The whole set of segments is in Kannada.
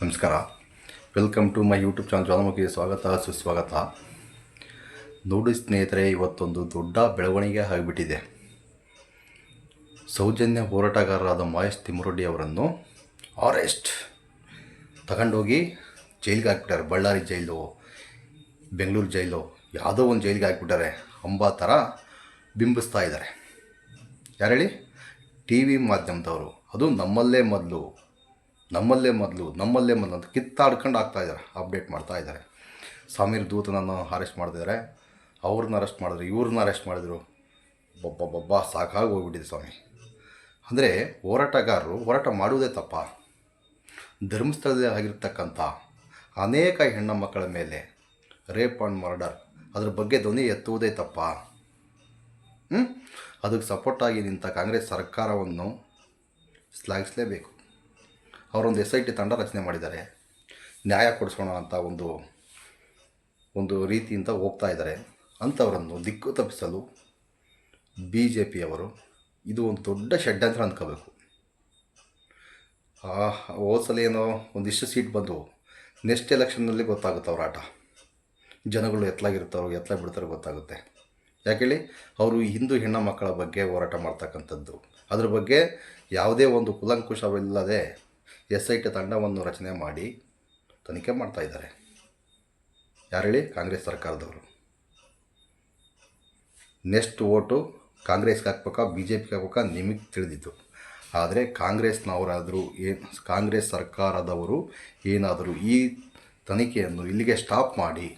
ನಮಸ್ಕಾರ. Welcome to my YouTube channel ಜ್ವಾಲಾಮುಖಿಗೆ ಸ್ವಾಗತ, ಸುಸ್ವಾಗತ. ನೋಡಿ ಸ್ನೇಹಿತರೆ, ಇವತ್ತೊಂದು ದೊಡ್ಡ ಬೆಳವಣಿಗೆ ಆಗಿಬಿಟ್ಟಿದೆ. ಸೌಜನ್ಯ ಹೋರಾಟಗಾರರಾದ ಮಹೇಶ್ ತಿಮ್ಮರೊಡ್ಡಿ ಅವರನ್ನು ಅರೆಸ್ಟ್ ತಗೊಂಡೋಗಿ ಜೈಲಿಗೆ ಹಾಕ್ಬಿಟ್ಟಾರೆ. ಬಳ್ಳಾರಿ ಜೈಲು, ಬೆಂಗಳೂರು ಜೈಲು, ಯಾವುದೋ ಒಂದು ಜೈಲಿಗೆ ಹಾಕ್ಬಿಟ್ಟಾರೆ. ಅಂಬ ಥರ ಬಿಂಬಿಸ್ತಾ ಇದ್ದಾರೆ. ಯಾರು ಹೇಳಿ? ಟಿ ವಿ ಮಾಧ್ಯಮದವರು. ಅದು ನಮ್ಮಲ್ಲೇ ಮೊದಲು. ನಮ್ಮಲ್ಲೇ ಮೊದಲು ನಮ್ಮಲ್ಲೇ ಮೊದಲು ಅಂತ ಕಿತ್ತಾಡ್ಕೊಂಡು ಆಗ್ತಾ ಇದ್ದಾರೆ ಅಪ್ಡೇಟ್ ಮಾಡ್ತಾ ಇದ್ದಾರೆ. ಸಮೀರ್ ದೂತನನ್ನು ಅರೆಸ್ಟ್ ಮಾಡಿದ್ದಾರೆ ಅವ್ರನ್ನ ಅರೆಸ್ಟ್ ಮಾಡಿದ್ರು, ಇವ್ರನ್ನ ಅರೆಸ್ಟ್ ಮಾಡಿದ್ರು. ಬೊಬ್ಬ ಬೊಬ್ಬ ಸಾಕಾಗಿ ಹೋಗ್ಬಿಟ್ಟಿದೆ ಸ್ವಾಮಿ. ಅಂದರೆ ಹೋರಾಟಗಾರರು ಹೋರಾಟ ಮಾಡುವುದೇ ತಪ್ಪ. ಧರ್ಮಸ್ಥಳದಲ್ಲಿ ಆಗಿರ್ತಕ್ಕಂಥ ಅನೇಕ ಹೆಣ್ಣು ಮಕ್ಕಳ ಮೇಲೆ ರೇಪ್ ಆ್ಯಂಡ್ ಮರ್ಡರ್ ಅದ್ರ ಬಗ್ಗೆ ಧ್ವನಿ ಎತ್ತುವುದೇ ತಪ್ಪ. ಅದಕ್ಕೆ ಸಪೋರ್ಟಾಗಿ ನಿಂತ ಕಾಂಗ್ರೆಸ್ ಸರ್ಕಾರವನ್ನು ಶ್ಲಾಘಿಸಲೇಬೇಕು. ಅವರೊಂದು ಎಸ್ ಐ ಟಿ ತಂಡ ರಚನೆ ಮಾಡಿದ್ದಾರೆ. ನ್ಯಾಯ ಕೊಡಿಸೋಣ ಅಂತ ಒಂದು ಒಂದು ರೀತಿಯಿಂದ ಹೋಗ್ತಾ ಇದ್ದಾರೆ. ಅಂಥವರನ್ನು ದಿಕ್ಕು ತಪ್ಪಿಸಲು ಬಿ ಜೆ ಪಿಯವರು ಇದು ಒಂದು ದೊಡ್ಡ ಷಡ್ಯಂತ್ರ ಅಂದ್ಕೋಬೇಕು ಹೋದ ಸಲ ಏನೋ ಒಂದಿಷ್ಟು ಸೀಟ್ ಬಂದು ನೆಕ್ಸ್ಟ್ ಎಲೆಕ್ಷನ್ನಲ್ಲಿ ಗೊತ್ತಾಗುತ್ತೆ ಅವ್ರ ಆಟ. ಜನಗಳು ಎತ್ತಲಾಗಿರ್ತಾರೋ ಎತ್ತಲಾಗಿ ಬಿಡ್ತಾರೋ ಗೊತ್ತಾಗುತ್ತೆ ಯಾಕೇಳಿ ಅವರು ಹಿಂದೂ ಹೆಣ್ಣು ಮಕ್ಕಳ ಬಗ್ಗೆ ಹೋರಾಟ ಮಾಡ್ತಕ್ಕಂಥದ್ದು. ಅದ್ರ ಬಗ್ಗೆ ಯಾವುದೇ ಒಂದು ಕುಲಂಕುಷವಿಲ್ಲದೆ ಎಸ್ ಐ ಟಿ ತಂಡವನ್ನು ರಚನೆ ಮಾಡಿ ತನಿಖೆ ಮಾಡ್ತಾ ಇದ್ದಾರೆ. ಯಾರು ಕಾಂಗ್ರೆಸ್ ಸರ್ಕಾರದವರು. ನೆಕ್ಸ್ಟ್ ಓಟು ಕಾಂಗ್ರೆಸ್ಗೆ ಹಾಕ್ಬೇಕಾ ಬಿ ಜೆ ಪಿಗೆ ಹಾಕ್ಬೇಕಾ ನಿಮಗೆ ತಿಳಿದಿತ್ತು ಆದರೆ ಕಾಂಗ್ರೆಸ್ನವರಾದರೂ ಏನು ಕಾಂಗ್ರೆಸ್ ಸರ್ಕಾರದವರು ಏನಾದರೂ ಈ ತನಿಖೆಯನ್ನು ಇಲ್ಲಿಗೆ ಸ್ಟಾಪ್ ಮಾಡಿ,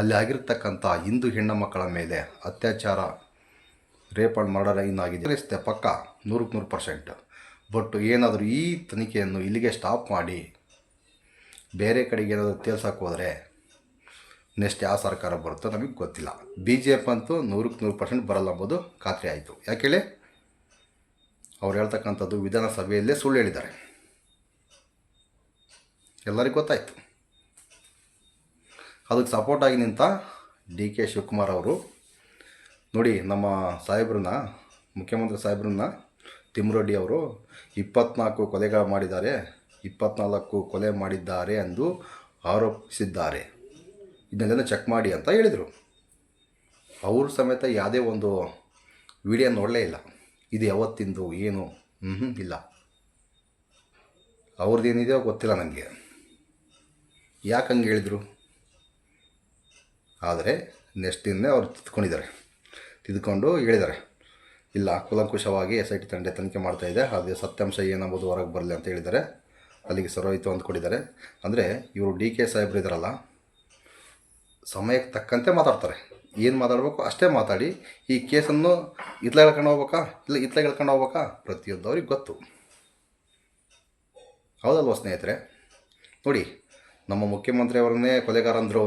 ಅಲ್ಲಿ ಆಗಿರ್ತಕ್ಕಂಥ ಹಿಂದೂ ಹೆಣ್ಣು ಮಕ್ಕಳ ಮೇಲೆ ಅತ್ಯಾಚಾರ, ರೇಪ್ ಆ್ಯಂಡ್ ಮರ್ಡರ್ ತಿಳಿಸುತ್ತೆ ಪಕ್ಕ ನೂರಕ್ಕೆ ನೂರು ಪರ್ಸೆಂಟ್. ಬಟ್ ಏನಾದರೂ ಈ ತನಿಖೆಯನ್ನು ಇಲ್ಲಿಗೆ ಸ್ಟಾಪ್ ಮಾಡಿ, ಬೇರೆ ಕಡೆಗೆ ಏನಾದರೂ ತೇಲ್ಸಕ್ಕೆ ಹೋದರೆ ನೆಕ್ಸ್ಟ್ ಯಾವ ಸರ್ಕಾರ ಬರುತ್ತೋ ನಮಗೆ ಗೊತ್ತಿಲ್ಲ. ಬಿ ಜೆ ಪಿ ಅಂತೂ ನೂರಕ್ಕೆ ನೂರು ಪರ್ಸೆಂಟ್ ಬರಲ್ಲ ಎಂಬುದು ಖಾತ್ರಿ ಆಯಿತು. ಯಾಕೇಳಿ ಅವ್ರು ಹೇಳ್ತಕ್ಕಂಥದ್ದು ವಿಧಾನಸಭೆಯಲ್ಲೇ ಸುಳ್ಳು ಹೇಳಿದ್ದಾರೆ. ಎಲ್ಲರಿಗೂ ಗೊತ್ತಾಯಿತು. ಅದಕ್ಕೆ ಸಪೋರ್ಟಾಗಿ ನಿಂತ ಡಿ ಕೆ ಶಿವಕುಮಾರ್ ಅವರು, ನೋಡಿ ನಮ್ಮ ಸಾಹೇಬ್ರನ್ನ, ಮುಖ್ಯಮಂತ್ರಿ ಸಾಹೇಬ್ರನ್ನ ತಿಮ್ಮರೊಡ್ಡಿ ಅವರು ಇಪ್ಪತ್ನಾಲ್ಕು ಕೊಲೆಗಳು ಮಾಡಿದ್ದಾರೆ, ಇಪ್ಪತ್ನಾಲ್ಕು ಕೊಲೆ ಮಾಡಿದ್ದಾರೆ ಎಂದು ಆರೋಪಿಸಿದ್ದಾರೆ. ಇದನ್ನೆಲ್ಲ ಚೆಕ್ ಮಾಡಿ ಅಂತ ಹೇಳಿದರು. ಅವರು ಸಮೇತ ಯಾವುದೇ ಒಂದು ವಿಡಿಯೋ ನೋಡಲೇ ಇಲ್ಲ. ಇದು ಯಾವತ್ತಿಂದು, ಏನು ಹ್ಞೂ ಇಲ್ಲ. ಅವ್ರದ್ದೇನಿದೆಯೋ ಗೊತ್ತಿಲ್ಲ ನನಗೆ. ಯಾಕೆ ಹಂಗೆ ಹೇಳಿದರು? ಆದರೆ ನೆಕ್ಸ್ಟ್ ದಿನ ಅವ್ರು ತಿದ್ಕೊಂಡಿದ್ದಾರೆ. ತಿದ್ಕೊಂಡು ಹೇಳಿದ್ದಾರೆ. ಇಲ್ಲ, ಕುಲಂಕುಷವಾಗಿ ಎಸ್ ಐ ಟಿ ತಂಡ ತನಿಖೆ ಮಾಡ್ತಾಯಿದೆ ಅದೇ ಸತ್ಯಾಂಶ ಏನಂಬುದು ಹೊರಗೆ ಬರಲಿ ಅಂತ ಹೇಳಿದ್ದಾರೆ. ಅಲ್ಲಿಗೆ ಸರೋಯಿತು ಕೊಟ್ಟಿದ್ದಾರೆ. ಅಂದರೆ ಇವರು ಡಿ ಕೆ ಸಾಹೇಬ್ರು ಇದ್ದಾರಲ್ಲ ಸಮಯಕ್ಕೆ ತಕ್ಕಂತೆ ಮಾತಾಡ್ತಾರೆ. ಏನು ಮಾತಾಡಬೇಕು ಅಷ್ಟೇ ಮಾತಾಡಿ. ಈ ಕೇಸನ್ನು ಇತ್ಲಾಗ ಹೇಳ್ಕೊಂಡು ಹೋಗ್ಬೇಕಾ? ಇಲ್ಲ ಇತ್ಲಾಗ ಹೇಳ್ಕೊಂಡು ಹೋಗ್ಬೇಕಾ? ಪ್ರತಿಯೊಂದವ್ರಿಗೆ ಗೊತ್ತು. ಹೌದಲ್ವ ಸ್ನೇಹಿತರೆ? ನೋಡಿ, ನಮ್ಮ ಮುಖ್ಯಮಂತ್ರಿಯವರನ್ನೇ ಕೊಲೆಗಾರ ಅಂದರು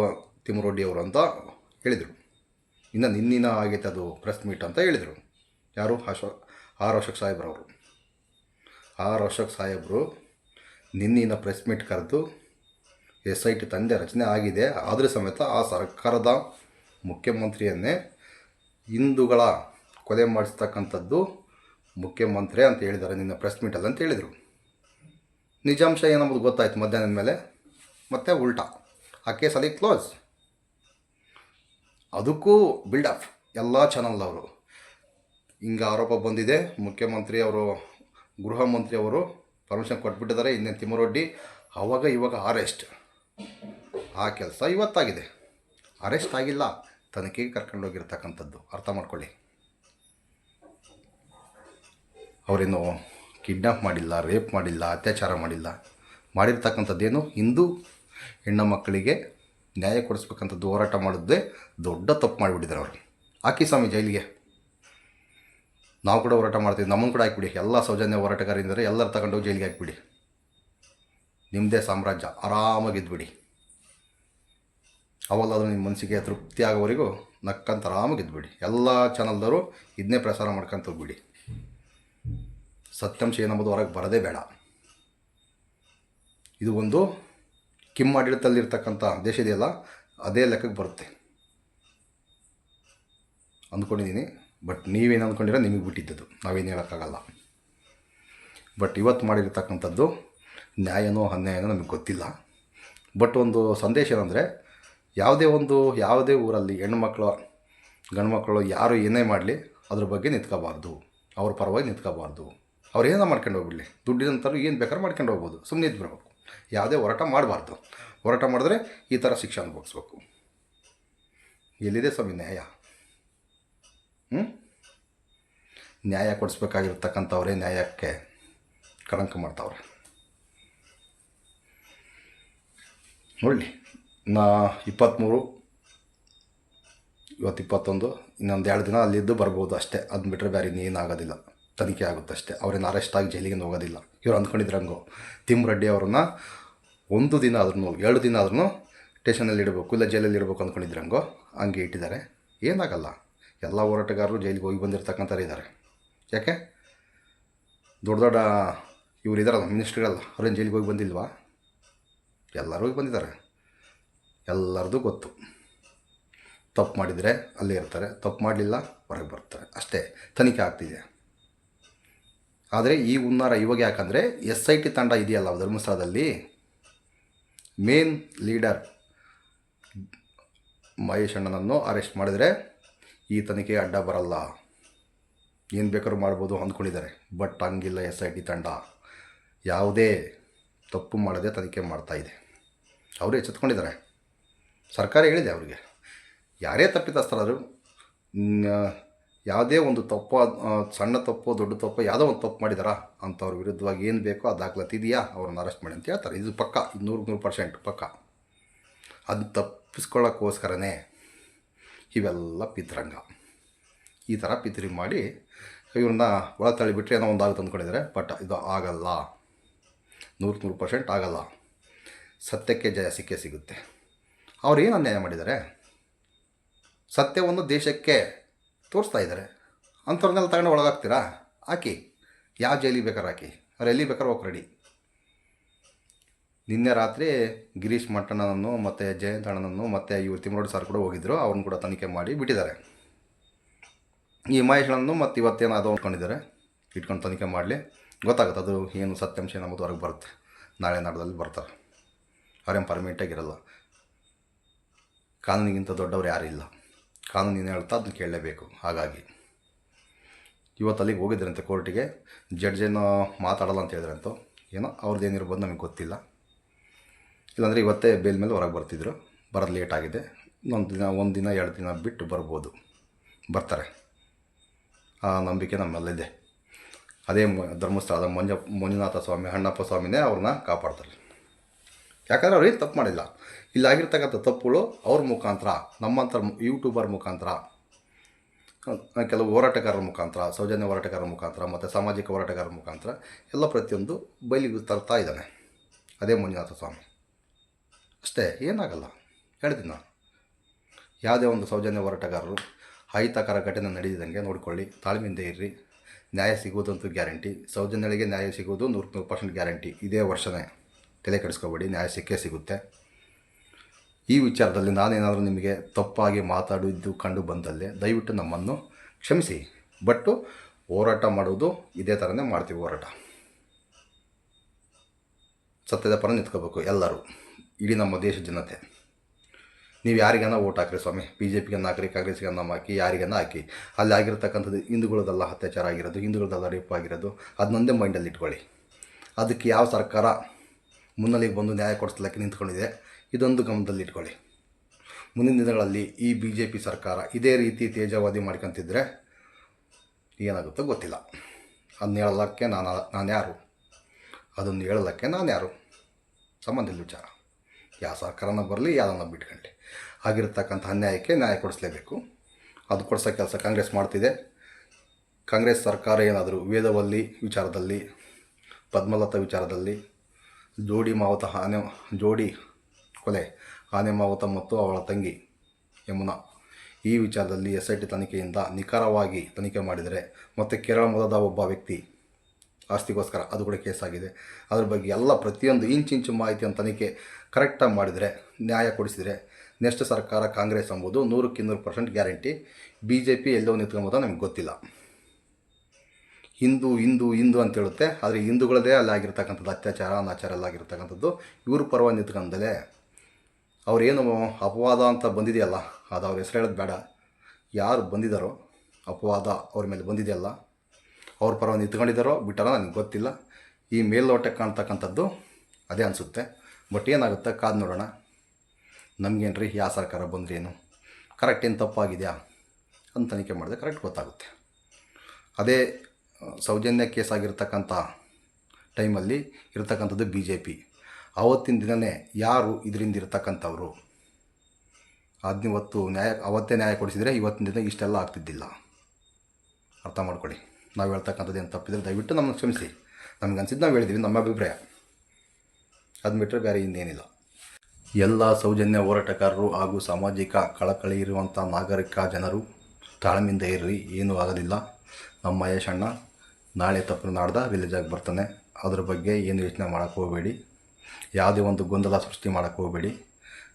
ತಿಮ್ಮರೊಡ್ಡಿ ಅವರು ಅಂತ ಹೇಳಿದರು. ಇನ್ನು ನಿನ್ನಿನ ಆಗೈತೆ ಅದು ಪ್ರೆಸ್ ಮೀಟ್ ಅಂತ ಹೇಳಿದರು. ಯಾರು? ಅಶೋ, ಆರ್ ಅಶೋಕ್ ಅವರು. ಆರ್ ಅಶೋಕ್ ಸಾಹೇಬರು ನಿನ್ನಿನ ಪ್ರೆಸ್ ಮೀಟ್ ಕರೆದು ಎಸ್ ಐ ಟಿ ತಂದೆ ರಚನೆ ಆಗಿದೆ. ಆದರೆ ಸಮೇತ ಆ ಸರ್ಕಾರದ ಮುಖ್ಯಮಂತ್ರಿಯನ್ನೇ ಹಿಂದೂಗಳ ಕೊಲೆ ಮಾಡಿಸ್ತಕ್ಕಂಥದ್ದು ಮುಖ್ಯಮಂತ್ರಿ ಅಂತ ಹೇಳಿದ್ದಾರೆ ನಿನ್ನ ಪ್ರೆಸ್ ಮೀಟಲ್ಲಿ ಅಂತ ಹೇಳಿದರು. ನಿಜಾಂಶ ಏನಂಬುದು ಗೊತ್ತಾಯ್ತು ಮಧ್ಯಾಹ್ನದ ಮೇಲೆ. ಮತ್ತೆ ಉಲ್ಟಾ. ಆ ಕೇಸಲ್ಲಿ ಕ್ಲೋಸ್ ಅದಕ್ಕೂ ಬಿಲ್ಡಪ್ ಎಲ್ಲ ಚಾನಲ್ನವರು ಹಿಂಗೆ ಆರೋಪ ಬಂದಿದೆ. ಮುಖ್ಯಮಂತ್ರಿ ಅವರು, ಗೃಹ ಮಂತ್ರಿ ಅವರು ಪರ್ಮಿಷನ್ ಕೊಟ್ಬಿಟ್ಟಿದ್ದಾರೆ. ಇನ್ನೇನು ತಿಮ್ಮರೊಡ್ಡಿ ಆವಾಗ ಇವಾಗ ಅರೆಸ್ಟ್ ಆ ಕೆಲಸ ಇವತ್ತಾಗಿದೆ. ಅರೆಸ್ಟ್ ಆಗಿಲ್ಲ. ತನಿಖೆಗೆ ಕರ್ಕೊಂಡೋಗಿರ್ತಕ್ಕಂಥದ್ದು ಅರ್ಥ ಮಾಡ್ಕೊಳ್ಳಿ. ಅವರೇನು ಕಿಡ್ನಾಪ್ ಮಾಡಿಲ್ಲ ರೇಪ್ ಮಾಡಿಲ್ಲ, ಅತ್ಯಾಚಾರ ಮಾಡಿಲ್ಲ. ಮಾಡಿರ್ತಕ್ಕಂಥದ್ದೇನು ಹಿಂದೂ ಹೆಣ್ಣು ಮಕ್ಕಳಿಗೆ ನ್ಯಾಯ ಕೊಡಿಸ್ಬೇಕಂಥದ್ದು ಹೋರಾಟ ಮಾಡಿದ್ದೇ ದೊಡ್ಡ ತಪ್ಪು ಮಾಡಿಬಿಟ್ಟಿದ್ದಾರೆ ಅವರು. ಹಾಕಿ ಸ್ವಾಮಿ ಜೈಲಿಗೆ. ನಾವು ಕೂಡ ಹೋರಾಟ ಮಾಡ್ತೀವಿ. ನಮ್ಮನ್ನು ಕೂಡ ಹಾಕ್ಬಿಡಿ. ಎಲ್ಲ ಸೌಜನ್ಯ ಹೋರಾಟಗಾರಿಂದರೆ ಎಲ್ಲರೂ ತಗೊಂಡೋಗಿ ಜೈಲಿಗೆ ಹಾಕ್ಬಿಡಿ. ನಿಮ್ಮದೇ ಸಾಮ್ರಾಜ್ಯ. ಆರಾಮಾಗಿದ್ಬಿಡಿ ಅವಾಗಲಾದರೂ ನಿಮ್ಮ ಮನಸ್ಸಿಗೆ ತೃಪ್ತಿ ಆಗೋವರೆಗೂ ನಕ್ಕಂತ ಆರಾಮಾಗಿದ್ಬಿಡಿ ಎಲ್ಲ ಚಾನಲ್ದವರು ಇದನ್ನೇ ಪ್ರಸಾರ ಮಾಡ್ಕೊಂತ ಹೋಗ್ಬಿಡಿ. ಸತ್ಯಾಂಶ ಏನಂಬುದು ಹೊರಗೆ ಬರೋದೇ ಬೇಡ. ಇದು ಒಂದು ಕಿಮ್ಮಾಡಳಿತದಲ್ಲಿರ್ತಕ್ಕಂಥ ದೇಶ ಇದೆಯಲ್ಲ, ಅದೇ ಲೆಕ್ಕಕ್ಕೆ ಬರುತ್ತೆ. ಅಂದ್ಕೊಂಡಿದ್ದೀನಿ. ಬಟ್ ನೀವೇನು ಅಂದ್ಕೊಂಡಿರೋ ನಿಮಗೆ ಬಿಟ್ಟಿದ್ದದು. ನಾವೇನು ಹೇಳೋಕ್ಕಾಗಲ್ಲ. ಬಟ್ ಇವತ್ತು ಮಾಡಿರ್ತಕ್ಕಂಥದ್ದು ನ್ಯಾಯನೋ ಅನ್ಯಾಯನೋ ನಮಗೆ ಗೊತ್ತಿಲ್ಲ. ಬಟ್ ಒಂದು ಸಂದೇಶ ಏನಂದರೆ, ಯಾವುದೇ ಒಂದು, ಯಾವುದೇ ಊರಲ್ಲಿ ಹೆಣ್ಮಕ್ಳು, ಗಂಡ್ಮಕ್ಳು ಯಾರು ಏನೇ ಮಾಡಲಿ, ಅದ್ರ ಬಗ್ಗೆ ನಿಂತ್ಕೋಬಾರ್ದು. ಅವ್ರ ಪರವಾಗಿ ನಿಂತ್ಕೋಬಾರ್ದು. ಅವ್ರು ಏನೋ ಮಾಡ್ಕೊಂಡು ಹೋಗ್ಬಿಡಲಿ. ದುಡ್ಡಿನಂತರೂ ಏನು ಬೇಕಾದ್ರೂ ಮಾಡ್ಕೊಂಡು ಹೋಗ್ಬೋದು. ಸುಮ್ಮನೆ ಇದ್ಬಿಡ್ಬೇಕು ಯಾವುದೇ ಹೋರಾಟ ಮಾಡಬಾರ್ದು. ಹೋರಾಟ ಮಾಡಿದ್ರೆ ಈ ಥರ ಶಿಕ್ಷೆ ಅನುಭವಿಸ್ಬೇಕು. ಎಲ್ಲಿದೆ ಸ್ವಾಮಿ ನ್ಯಾಯ? ನ್ಯಾಯ ಕೊಡಿಸ್ಬೇಕಾಗಿರ್ತಕ್ಕಂಥವ್ರೇ ನ್ಯಾಯಕ್ಕೆ ಕಳಂಕ ಮಾಡ್ತಾವ್ರೆ. ನೋಡಿ ನಾ ಇಪ್ಪತ್ತ್ಮೂರು ಇವತ್ತು ಇಪ್ಪತ್ತೊಂದು ಇನ್ನೊಂದು ಎರಡು ದಿನ ಅಲ್ಲಿದ್ದು ಬರ್ಬೋದು ಅಷ್ಟೇ. ಅದನ್ನ ಬಿಟ್ಟರೆ ಬೇರೆ ಇನ್ನೇನು ಆಗೋದಿಲ್ಲ. ತನಿಖೆ ಆಗುತ್ತೆ ಅಷ್ಟೇ. ಅವ್ರೇನು ಅರೆಸ್ಟ್ ಆಗಿ ಜೈಲಿಗೆ ಹೋಗೋದಿಲ್ಲ. ಇವ್ರು ಅಂದ್ಕೊಂಡಿದ್ರಂಗೋ ತಿಮ್ ರೆಡ್ಡಿ ಅವ್ರನ್ನ ಒಂದು ದಿನ ಆದ್ರೂ, ಎರಡು ದಿನ ಆದ್ರೂ ಸ್ಟೇಷನಲ್ಲಿ ಇಡಬೇಕು ಇಲ್ಲ ಜೈಲಲ್ಲಿ ಇಡಬೇಕು ಅಂದ್ಕೊಂಡಿದ್ರಂಗೋ ಹಂಗೆ ಇಟ್ಟಿದ್ದಾರೆ. ಏನಾಗಲ್ಲ. ಎಲ್ಲ ಹೋರಾಟಗಾರರು ಜೈಲಿಗೆ ಹೋಗಿ ಬಂದಿರತಕ್ಕಂಥವ್ರು ಇದ್ದಾರೆ. ಯಾಕೆ? ದೊಡ್ಡ ದೊಡ್ಡ ಇವ್ರು ಇದ್ದಾರಲ್ಲ ಮಿನಿಸ್ಟ್ರಿಗಳಲ್ಲ ಅವ್ರೇನು ಜೈಲಿಗೆ ಹೋಗಿ ಬಂದಿಲ್ವಾ? ಎಲ್ಲರೂ ಹೋಗಿ ಬಂದಿದ್ದಾರೆ. ಎಲ್ಲರದು ಗೊತ್ತು. ತಪ್ಪು ಮಾಡಿದರೆ ಅಲ್ಲೇ ಇರ್ತಾರೆ, ತಪ್ಪು ಮಾಡಲಿಲ್ಲ ಹೊರಗೆ ಬರ್ತಾರೆ. ಅಷ್ಟೇ, ತನಿಖೆ ಆಗ್ತಿದೆ. ಆದರೆ ಈ ಹುನ್ನಾರ ಇವಾಗ ಯಾಕಂದರೆ ಎಸ್ ಐ ಟಿ ತಂಡ ಇದೆಯಲ್ಲ ಧರ್ಮಸ್ಥಳದಲ್ಲಿ ಮೇನ್ ಲೀಡರ್ ಮಹೇಶ್ ಅಣ್ಣನನ್ನು ಅರೆಸ್ಟ್ ಮಾಡಿದರೆ ಈ ತನಿಖೆ ಅಡ್ಡ ಬರಲ್ಲ. ಏನು ಬೇಕಾದ್ರೂ ಮಾಡ್ಬೋದು ಅಂದ್ಕೊಂಡಿದ್ದಾರೆ. ಬಟ್ ಹಂಗಿಲ್ಲ, ಎಸ್ ಐ ಟಿ ತಂಡ. ಯಾವುದೇ ತಪ್ಪು ಮಾಡದೆ ತನಿಖೆ ಮಾಡ್ತಾ ಇದೆ. ಅವರೇ ಎಚ್ಚೆತ್ಕೊಂಡಿದ್ದಾರೆ. ಸರ್ಕಾರ ಹೇಳಿದೆ ಅವರಿಗೆ. ಯಾರೇ ತಪ್ಪಿತಸ್ಥರಾದ್ರು ಯಾವುದೇ ಒಂದು ತಪ್ಪು ಸಣ್ಣ ತಪ್ಪು, ದೊಡ್ಡ ತಪ್ಪು, ಯಾವುದೋ ಒಂದು ತಪ್ಪು ಮಾಡಿದಾರಾ ಅಂಥವ್ರ ವಿರುದ್ಧವಾಗಿ ಏನು ಬೇಕೋ ಆ ದಾಖಲಾತಿ ಇದೆಯಾ? ಅವ್ರನ್ನ ಅರೆಸ್ಟ್ ಮಾಡಿ ಅಂತ ಹೇಳ್ತಾರೆ. ಇದು ಪಕ್ಕ. ನೂರು ನೂರು ಪರ್ಸೆಂಟ್ ಪಕ್ಕ. ಅದು ತಪ್ಪಿಸ್ಕೊಳ್ಳೋಕ್ಕೋಸ್ಕರನೇ ಇವೆಲ್ಲ ಪಿತರಂಗ. ಈ ಥರ ಪಿತರಿ ಮಾಡಿ ಇವ್ರನ್ನ ಒಳ ತಳ್ಳಿಬಿಟ್ರೆ ಏನೋ ಒಂದು ಆಗುತ್ತೆ ಅಂದ್ಕೊಂಡಿದ್ದಾರೆ ಬಟ್ ಇದು ಆಗಲ್ಲ. ನೂರು ನೂರು ಪರ್ಸೆಂಟ್ ಆಗಲ್ಲ. ಸತ್ಯಕ್ಕೆ ಜಯ, ಸಿಕ್ಕೇ ಸಿಗುತ್ತೆ. ಅವ್ರು ಏನು ಅನ್ಯಾಯ ಮಾಡಿದ್ದಾರೆ ಸತ್ಯವನ್ನು ದೇಶಕ್ಕೆ ತೋರಿಸ್ತಾ ಇದ್ದಾರೆ ಅಂಥವ್ರನ್ನೆಲ್ಲ ತಗೊಂಡು ಒಳಗಾಗ್ತೀರಾ? ಹಾಕಿ ಯಾವ ಜೈಲಿಗೆ ಬೇಕಾದ್ರೆ ಹಾಕಿ ಅವ್ರು ಎಲ್ಲಿ ಬೇಕಾದ್ರೆ ಹೋಗಿ ರೆಡಿ ನಿನ್ನೆ ರಾತ್ರಿ ಗಿರೀಶ್ ಮಟ್ಟಣ್ಣನನ್ನು ಮತ್ತು ಜಯಂತ್ ಅಣ್ಣನನ್ನು ಮತ್ತು ಇವರು ತಿಮ್ಮರೋಡ್ ಸರ್ ಕೂಡ ಹೋಗಿದ್ದರು ಅವ್ರನ್ನ ಕೂಡ ತನಿಖೆ ಮಾಡಿ ಬಿಟ್ಟಿದ್ದಾರೆ. ಈ ಮಹೇಶ್ಗಳನ್ನು ಮತ್ತು ಇವತ್ತೇನು ಅದು ಇಟ್ಕೊಂಡು ತನಿಖೆ ಮಾಡಲಿ. ಗೊತ್ತಾಗುತ್ತೆ ಅದು ಏನು ಸತ್ಯಾಂಶ ನಮ್ಮದು ಹೊರಗೆ ಬರುತ್ತೆ. ನಾಳೆ ನಾಡದಲ್ಲಿ ಬರ್ತಾರೆ. ಅವ್ರೇನು ಪರ್ಮನೆಂಟಾಗಿರಲ್ಲ ಕಾನೂನಿಗಿಂತ ದೊಡ್ಡವ್ರು ಯಾರೂ ಇಲ್ಲ. ಕಾನೂನು ಏನು ಹೇಳ್ತಾ ಅದನ್ನ ಕೇಳಲೇಬೇಕು. ಹಾಗಾಗಿ ಇವತ್ತು ಅಲ್ಲಿಗೆ ಹೋಗಿದ್ರಂತೆ ಕೋರ್ಟಿಗೆ ಜಡ್ಜ್ ಏನೋ ಮಾತಾಡಲ್ಲ ಅಂತ ಹೇಳಿದ್ರಂತೂ. ಏನೋ ಅವ್ರದ್ದು ಏನಿರ್ಬೋದು ನಮಗೆ ಗೊತ್ತಿಲ್ಲ. ಇಲ್ಲಾಂದರೆ ಇವತ್ತೇ ಬೇಲ್ ಮೇಲೆ ಹೊರಗೆ ಬರ್ತಿದ್ರು. ಬರೋದು ಲೇಟ್ ಆಗಿದೆ. ಇನ್ನೊಂದು ದಿನ, ಒಂದು ದಿನ, ಎರಡು ದಿನ ಬಿಟ್ಟು ಬರ್ಬೋದು. ಬರ್ತಾರೆ. ಆ ನಂಬಿಕೆ ನಮ್ಮಲ್ಲಿದೆ. ಅದೇ ಧರ್ಮಸ್ಥಳದ ಮಂಜ, ಮಂಜುನಾಥ ಸ್ವಾಮಿ ಅಣ್ಣಪ್ಪ ಸ್ವಾಮಿನೇ ಅವ್ರನ್ನ ಕಾಪಾಡ್ತಾರೆ. ಯಾಕಂದರೆ ಅವ್ರೇನು ತಪ್ಪು ಮಾಡಿಲ್ಲ. ಇಲ್ಲಾಗಿರ್ತಕ್ಕಂಥ ತಪ್ಪುಗಳು ಅವ್ರ ಮುಖಾಂತರ ನಮ್ಮಂಥ ಯೂಟ್ಯೂಬರ್ ಮುಖಾಂತರ ಕೆಲವು ಹೋರಾಟಗಾರರ ಮುಖಾಂತರ, ಸೌಜನ್ಯ ಹೋರಾಟಗಾರರ ಮುಖಾಂತರ, ಮತ್ತು ಸಾಮಾಜಿಕ ಹೋರಾಟಗಾರರ ಮುಖಾಂತರ ಎಲ್ಲ ಪ್ರತಿಯೊಂದು ಬಯಲಿಗೆ ತರ್ತಾ ಇದ್ದಾನೆ. ಅದೇ ಮಂಜುನಾಥ ಸ್ವಾಮಿ. ಅಷ್ಟೇ, ಏನಾಗಲ್ಲ. ಹೇಳ್ತೀನಿ ನಾನು. ಯಾವುದೇ ಒಂದು ಸೌಜನ್ಯ ಹೋರಾಟಗಾರರು ಅಹಿತಕರ ಘಟನೆ ನಡೆದಿದ್ದಂಗೆ ನೋಡಿಕೊಳ್ಳಿ. ತಾಳ್ಮೆಯಿಂದ ಇರ್ರಿ. ನ್ಯಾಯ ಸಿಗುವುದಂತೂ ಗ್ಯಾರಂಟಿ. ಸೌಜನ್ಯಗಳಿಗೆ ನ್ಯಾಯ ಸಿಗೋದು ನೂರು ನೂರು ಪರ್ಸೆಂಟ್ ಗ್ಯಾರಂಟಿ. ಇದೇ ವರ್ಷನೇ ತಲೆ ಕೆಡಿಸ್ಕೋಬೇಡಿ. ನ್ಯಾಯ ಸಿಕ್ಕೇ ಸಿಗುತ್ತೆ. ಈ ವಿಚಾರದಲ್ಲಿ ನಾನೇನಾದರೂ ನಿಮಗೆ ತಪ್ಪಾಗಿ ಮಾತಾಡಿದ್ದು ಕಂಡು ಬಂದಲ್ಲಿ ದಯವಿಟ್ಟು ನಮ್ಮನ್ನು ಕ್ಷಮಿಸಿ. ಬಟ್ಟು ಹೋರಾಟ ಮಾಡೋದು ಇದೇ ಥರನೇ ಮಾಡ್ತೀವಿ ಹೋರಾಟ. ಸತ್ಯದ ಪರ ನಿಂತ್ಕೋಬೇಕು ಎಲ್ಲರೂ. ಇಡೀ ನಮ್ಮ ದೇಶ ಜನತೆ. ನೀವು ಯಾರಿಗಾನ ಓಟ್ ಹಾಕ್ರಿ ಸ್ವಾಮಿ? ಬಿ ಜೆ ಪಿಗನ್ನ ಹಾಕ್ರಿ ಕಾಂಗ್ರೆಸ್ಗೆ ಹಾಕಿ ಯಾರಿಗಾನ ಹಾಕಿ? ಅಲ್ಲಿ ಆಗಿರ್ತಕ್ಕಂಥದ್ದು ಹಿಂದೂಗಳದೆಲ್ಲ ಅತ್ಯಾಚಾರ ಆಗಿರೋದು, ಹಿಂದೂಗಳದೆಲ್ಲ ರೇಪ್ ಆಗಿರೋದು ಅದನ್ನೊಂದೇ ಮೈಂಡಲ್ಲಿ ಇಟ್ಕೊಳ್ಳಿ. ಅದಕ್ಕೆ ಯಾವ ಸರ್ಕಾರ ಮುನ್ನೆಲೆಗೆ ಬಂದು ನ್ಯಾಯ ಕೊಡಿಸ್ಲಿಕ್ಕೆ ನಿಂತ್ಕೊಂಡಿದೆ, ಇದೊಂದು ಗಮನದಲ್ಲಿ ಇಟ್ಕೊಳ್ಳಿ. ಮುಂದಿನ ದಿನಗಳಲ್ಲಿ ಈ ಬಿ ಜೆ ಪಿ ಸರ್ಕಾರ ಇದೇ ರೀತಿ ತೇಜವಾದಿ ಮಾಡ್ಕೊಂತಿದ್ರೆ ಏನಾಗುತ್ತೋ ಗೊತ್ತಿಲ್ಲ. ಅದನ್ನ ಹೇಳೋಕ್ಕೆ ನಾನು ನಾನು ಯಾರು? ಅದನ್ನು ಹೇಳೋಕ್ಕೆ ನಾನು ಯಾರು? ಸಂಬಂಧ ಇಲ್ಲ ವಿಚಾರ. ಯಾವ ಸರ್ಕಾರನ ಬರಲಿ, ಯಾವುದನ್ನ ಬಿಟ್ಕೊಳ್ಳಿ ಆಗಿರತಕ್ಕಂಥ ಅನ್ಯಾಯಕ್ಕೆ ನ್ಯಾಯ ಕೊಡಿಸ್ಲೇಬೇಕು. ಅದು ಕೊಡಿಸೋ ಕೆಲಸ ಕಾಂಗ್ರೆಸ್ ಮಾಡ್ತಿದೆ. ಕಾಂಗ್ರೆಸ್ ಸರ್ಕಾರ ಏನಾದರೂ ವೇದವಲ್ಲಿ ವಿಚಾರದಲ್ಲಿ, ಪದ್ಮಲತಾ ವಿಚಾರದಲ್ಲಿ, ಜೋಡಿ ಮಾವತ ಆನೆ, ಜೋಡಿ ಕೊಲೆ, ಆನೆ ಮಾವತ ಮತ್ತು ಅವಳ ತಂಗಿ ಯಮುನಾ, ಈ ವಿಚಾರದಲ್ಲಿ ಎಸ್ ಐ ಟಿ ತನಿಖೆಯಿಂದ ನಿಖರವಾಗಿ ತನಿಖೆ ಮಾಡಿದರೆ ಮತ್ತು ಕೇರಳ ಮೂಲದ ಒಬ್ಬ ವ್ಯಕ್ತಿ ಆಸ್ತಿಗೋಸ್ಕರ ಅದು ಕೂಡ ಕೇಸಾಗಿದೆ. ಅದ್ರ ಬಗ್ಗೆ ಎಲ್ಲ ಪ್ರತಿಯೊಂದು ಇಂಚಿಂಚು ಮಾಹಿತಿಯನ್ನು ತನಿಖೆ ಕರೆಕ್ಟಾಗಿ ಮಾಡಿದರೆ, ನ್ಯಾಯ ಕೊಡಿಸಿದರೆ ನೆಕ್ಸ್ಟ್ ಸರ್ಕಾರ, ಕಾಂಗ್ರೆಸ್ ಎಂಬುದು ನೂರಕ್ಕೆ ನೂರು percent guarantee. B J P ಎಲ್ಲೋ ನಿಂತ್ಕೊಂಬೋದ ನಮಗೆ ಗೊತ್ತಿಲ್ಲ. ಹಿಂದೂ ಹಿಂದೂ ಹಿಂದೂ ಅಂತ ಹೇಳುತ್ತೆ. ಆದರೆ ಹಿಂದೂಗಳದೇ ಅಲ್ಲಿ ಆಗಿರ್ತಕ್ಕಂಥದ್ದು, ಅತ್ಯಾಚಾರ, ಅನಾಚಾರ ಎಲ್ಲ ಆಗಿರ್ತಕ್ಕಂಥದ್ದು, ಇವ್ರ ಪರವಾಗಿ ನಿಂತ್ಕೊಂಡಲೇ ಅವರೇನು ಅಪವಾದ ಅಂತ ಬಂದಿದೆಯಲ್ಲ, ಅದು ಅವ್ರ ಹೆಸರು ಹೇಳೋದು ಬೇಡ. ಯಾರು ಬಂದಿದ್ದಾರೋ ಅಪವಾದ ಅವ್ರ ಮೇಲೆ ಬಂದಿದೆಯಲ್ಲ ಅವ್ರ ಪರವಾಗಿ ನಿಂತ್ಕೊಂಡಿದ್ದಾರೋ ಬಿಟ್ಟಾರೋ ನನಗೆ ಗೊತ್ತಿಲ್ಲ. ಈ ಮೇಲ್ನೋಟಕ್ಕೆ ಕಾಣ್ತಕ್ಕಂಥದ್ದು ಅದೇ ಅನಿಸುತ್ತೆ. ಬಟ್ ಏನಾಗುತ್ತೆ? ಕಾದು ನೋಡೋಣ. ನಮಗೇನು ರೀ ಯಾವ ಸರ್ಕಾರ ಬಂದ್ರಿ ಏನು ಕರೆಕ್ಟ್ ಏನು ತಪ್ಪಾಗಿದೆಯಾ? ಅಂತ ತನಿಖೆ ಮಾಡಿದೆ ಕರೆಕ್ಟ್ ಗೊತ್ತಾಗುತ್ತೆ. ಅದೇ ಸೌಜನ್ಯ ಕೇಸ್ ಆಗಿರ್ತಕ್ಕಂಥ ಟೈಮಲ್ಲಿ ಇರತಕ್ಕಂಥದ್ದು ಬಿ ಜೆ ಪಿ ಆವತ್ತಿನ ದಿನವೇ ಯಾರು ಇದರಿಂದ ಇರ್ತಕ್ಕಂಥವ್ರು? ಅದನ್ನಿವತ್ತು ನ್ಯಾಯ, ಅವತ್ತೇ ನ್ಯಾಯ ಕೊಡಿಸಿದರೆ ಇವತ್ತಿನ ದಿನ ಇಷ್ಟೆಲ್ಲ ಆಗ್ತಿದ್ದಿಲ್ಲ. ಅರ್ಥ ಮಾಡ್ಕೊಳ್ಳಿ. ನಾವು ಹೇಳ್ತಕ್ಕಂಥದ್ದು ಏನು ತಪ್ಪಿದ್ರೆ ದಯವಿಟ್ಟು ನಮ್ಮನ್ನು ಕ್ಷಮಿಸಿ. ನಮ್ಗೆ ಅನ್ಸಿದ್ದು ನಾವು ಹೇಳಿದ್ದೀವಿ, ನಮ್ಮ ಅಭಿಪ್ರಾಯ. ಅದು ಬಿಟ್ಟರೆ ಬೇರೆ ಇನ್ನೇನಿಲ್ಲ. ಎಲ್ಲ ಸೌಜನ್ಯ ಹೋರಾಟಗಾರರು ಹಾಗೂ ಸಾಮಾಜಿಕ ಕಳಕಳಿ ಇರುವಂಥ ನಾಗರಿಕ ಜನರು ತಾಳ್ಮೆಯಿಂದ ಇರ್ರಿ, ಏನೂ ಆಗೋದಿಲ್ಲ. ನಮ್ಮ ಮಹೇಶ್ ಅಣ್ಣ, ನಾಳೆ ತಪ್ಪು ನಾಡ್ದ ರಿಲೀಸ್ ಆಗಿ ಬರ್ತಾನೆ. ಅದ್ರ ಬಗ್ಗೆ ಏನು ಯೋಚನೆ ಮಾಡೋಕ್ಕೆ ಹೋಗಬೇಡಿ. ಯಾವುದೇ ಒಂದು ಗೊಂದಲ ಸೃಷ್ಟಿ ಮಾಡೋಕ್ಕೆ ಹೋಗಬೇಡಿ.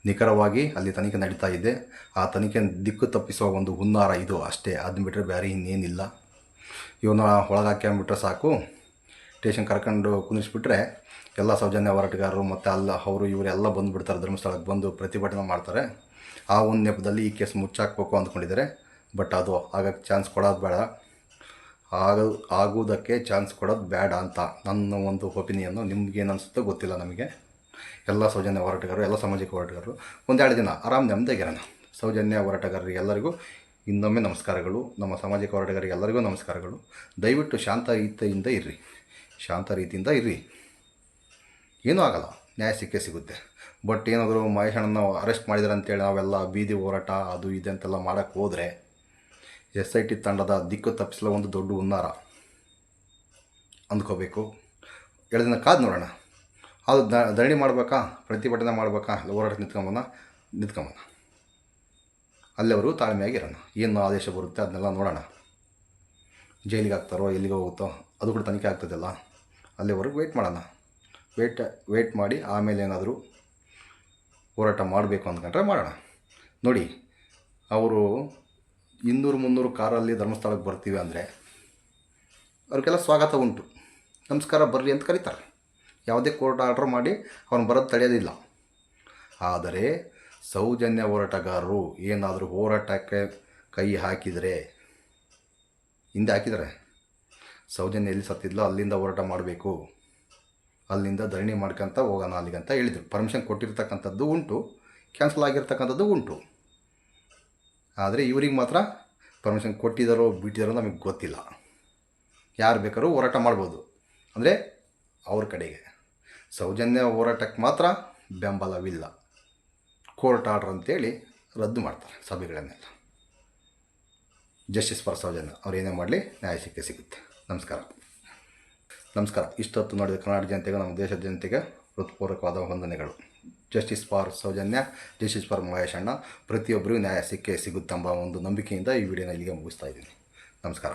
ನಿಖರವಾಗಿ ಅಲ್ಲಿ ತನಿಖೆ ನಡೀತಾ ಇದೆ. ಆ ತನಿಖೆ ದಿಕ್ಕು ತಪ್ಪಿಸುವ ಒಂದು ಹುನ್ನಾರ ಇದು ಅಷ್ಟೇ. ಅದನ್ನ ಬಿಟ್ಟರೆ ಬೇರೆ ಇನ್ನೇನಿಲ್ಲ. ಇವನ್ನ ಒಳಗೆ ಹಾಕ್ಯಾಂಬಿಟ್ರೆ ಸಾಕು. ಸ್ಟೇಷನ್ ಕರ್ಕೊಂಡು ಕುಂದಿಸ್ಬಿಟ್ರೆ ಎಲ್ಲ ಸೌಜನ್ಯ ಹೋರಾಟಗಾರರು ಮತ್ತು ಅಲ್ಲ ಅವರು ಇವರೆಲ್ಲ ಬಂದುಬಿಡ್ತಾರೆ, ಧರ್ಮಸ್ಥಳಕ್ಕೆ ಬಂದು ಪ್ರತಿಭಟನೆ ಮಾಡ್ತಾರೆ. ಆ ಒಂದು ನೆಪದಲ್ಲಿ ಈ ಕೇಸ್ ಮುಚ್ಚಾಕಬೇಕು ಅಂದ್ಕೊಂಡಿದ್ದಾರೆ. ಬಟ್ ಅದು ಆಗಕ್ಕೆ ಚಾನ್ಸ್ ಕೊಡೋದು ಬೇಡ. ಆಗ, ಆಗುವುದಕ್ಕೆ ಚಾನ್ಸ್ ಕೊಡೋದು ಬೇಡ ಅಂತ ನನ್ನ ಒಂದು ಒಪಿನಿಯನ್ನು ನಿಮ್ಗೇನು ಅನಿಸುತ್ತೋ ಗೊತ್ತಿಲ್ಲ ನಮಗೆ. ಎಲ್ಲ ಸೌಜನ್ಯ ಹೋರಾಟಗಾರರು, ಎಲ್ಲ ಸಾಮಾಜಿಕ ಹೋರಾಟಗಾರರು ಒಂದೆರಡು ದಿನ ಆರಾಮ್ ನೆಮ್ಮದಿಗಿರೋಣ ಸೌಜನ್ಯ ಹೋರಾಟಗಾರರಿಗೆ ಎಲ್ಲರಿಗೂ ಇನ್ನೊಮ್ಮೆ ನಮಸ್ಕಾರಗಳು. ನಮ್ಮ ಸಾಮಾಜಿಕ ಹೋರಾಟಗಾರರಿಗೆ ಎಲ್ಲರಿಗೂ ನಮಸ್ಕಾರಗಳು. ದಯವಿಟ್ಟು ಶಾಂತ ರೀತಿಯಿಂದ ಇರ್ರಿ. ಶಾಂತ ರೀತಿಯಿಂದ ಇರ್ರಿ. ಏನೂ ಆಗಲ್ಲ. ನ್ಯಾಯ ಸಿಕ್ಕೇ ಸಿಗುತ್ತೆ. ಬಟ್ ಏನಾದರೂ ಮಹೇಶಣ್ಣನ ಅರೆಸ್ಟ್ ಮಾಡಿದಾರೆ ಅಂತೇಳಿ ನಾವೆಲ್ಲ ಬೀದಿ ಹೋರಾಟ, ಅದು ಇದೆ ಅಂತೆಲ್ಲ ಮಾಡೋಕ್ಕೆ ಹೋದರೆ ಎಸ್ ಐ ಟಿ ತಂಡದ ದಿಕ್ಕು ತಪ್ಪಿಸಲು ಒಂದು ದೊಡ್ಡ ಹುನ್ನಾರ. ಅಂದ್ಕೋಬೇಕು. ಎರಡು ದಿನ ಕಾದು ನೋಡೋಣ. ಅದು ಧರಣಿ ಮಾಡಬೇಕಾ? ಪ್ರತಿಭಟನೆ ಮಾಡಬೇಕಾ? ಹೋರಾಟ ನಿಂತ್ಕೊಂಬನ ನಿಂತ್ಕೊಂಬನ ಅಲ್ಲಿವರು ತಾಳ್ಮೆಯಾಗಿರೋಣ. ಏನು ಆದೇಶ ಬರುತ್ತೆ ಅದನ್ನೆಲ್ಲ ನೋಡೋಣ. ಜೈಲಿಗೆ ಹಾಕ್ತಾರೋ ಎಲ್ಲಿಗೆ ಹೋಗುತ್ತೋ, ಅದು ಕೂಡ ತನಿಖೆ ಆಗ್ತದಲ್ಲ. ಅಲ್ಲಿವರೆಗೂ ವೆಯ್ಟ್ ಮಾಡೋಣ. ವೇಟ್ ವೇಟ್ ಮಾಡಿ ಆಮೇಲೆ ಏನಾದರೂ ಹೋರಾಟ ಮಾಡಬೇಕು ಅಂದ್ಕೊಂಡ್ರೆ ಮಾಡೋಣ. ನೋಡಿ, ಅವರು ಇನ್ನೂರು ಮುನ್ನೂರು ಕಾರಲ್ಲಿ ಧರ್ಮಸ್ಥಳಕ್ಕೆ ಬರ್ತೀವಿ ಅಂದರೆ ಅವ್ರಿಗೆಲ್ಲ ಸ್ವಾಗತ ಉಂಟು. ನಮಸ್ಕಾರ, ಬರ್ರಿ ಅಂತ ಕರೀತಾರೆ. ಯಾವುದೇ ಕೋರ್ಟ್ ಆರ್ಡ್ರ್ ಮಾಡಿ ಅವ್ನು ಬರೋದು ತಡೆಯೋದಿಲ್ಲ. ಆದರೆ ಸೌಜನ್ಯ ಹೋರಾಟಗಾರರು ಏನಾದರೂ ಹೋರಾಟಕ್ಕೆ ಕೈ ಹಾಕಿದರೆ, ಹಿಂದೆ ಹಾಕಿದರೆ. ಸೌಜನ್ಯ ಎಲ್ಲಿ ಸತ್ತಿದ್ಲೋ ಅಲ್ಲಿಂದ ಹೋರಾಟ ಮಾಡಬೇಕು. ಅಲ್ಲಿಂದ ಧರಣಿ ಮಾಡ್ಕೊಂತ ಹೋಗೋಣ ಅಲ್ಲಿಗೆ ಅಂತ ಹೇಳಿದರು. ಪರ್ಮಿಷನ್ ಕೊಟ್ಟಿರ್ತಕ್ಕಂಥದ್ದು ಉಂಟು, ಕ್ಯಾನ್ಸಲ್ ಆಗಿರ್ತಕ್ಕಂಥದ್ದು ಉಂಟು. ಆದರೆ ಇವ್ರಿಗೆ ಮಾತ್ರ ಪರ್ಮಿಷನ್ ಕೊಟ್ಟಿದ್ದಾರೋ ಬಿಟ್ಟಿದ್ದಾರೋ ನಮಗೆ ಗೊತ್ತಿಲ್ಲ. ಯಾರು ಬೇಕಾದ್ರೂ ಹೋರಾಟ ಮಾಡ್ಬೋದು. ಅಂದರೆ ಅವ್ರ ಕಡೆಗೆ. ಸೌಜನ್ಯ ಹೋರಾಟಕ್ಕೆ ಮಾತ್ರ ಬೆಂಬಲವಿಲ್ಲ. ಕೋರ್ಟ್ ಆರ್ಡ್ರ್ ಅಂತೇಳಿ ರದ್ದು ಮಾಡ್ತಾರೆ ಸಭೆಗಳನ್ನೆಲ್ಲ. ಜಸ್ಟಿಸ್ ಫಾರ್ ಸೌಜನ್ಯ ಅವ್ರು ಏನೇ ಮಾಡಲಿ ನ್ಯಾಯ ಸಿಕ್ಕೇ ಸಿಗುತ್ತೆ. ನಮಸ್ಕಾರ. ನಮಸ್ಕಾರ. ಇಷ್ಟೊತ್ತು ನೋಡಿದ ಕರ್ನಾಟಕ ಜನತೆಗೆ, ನಮ್ಮ ದೇಶದ ಜನತೆಗೆ ಹೃತ್ಪೂರ್ವಕವಾದ ವಂದನೆಗಳು. Justice for Soujanya justice for Mahesh ಅಣ್ಣ ಪ್ರತಿಯೊಬ್ಬರಿಗೂ ನ್ಯಾಯ ಸಿಕ್ಕೇ ಸಿಗುತ್ತೆಂಬ ಒಂದು ನಂಬಿಕೆಯಿಂದ ಈ ವಿಡಿಯೋನ ಇಲ್ಲಿಗೆ ಮುಗಿಸ್ತಾ ಇದ್ದೀನಿ. ನಮಸ್ಕಾರ.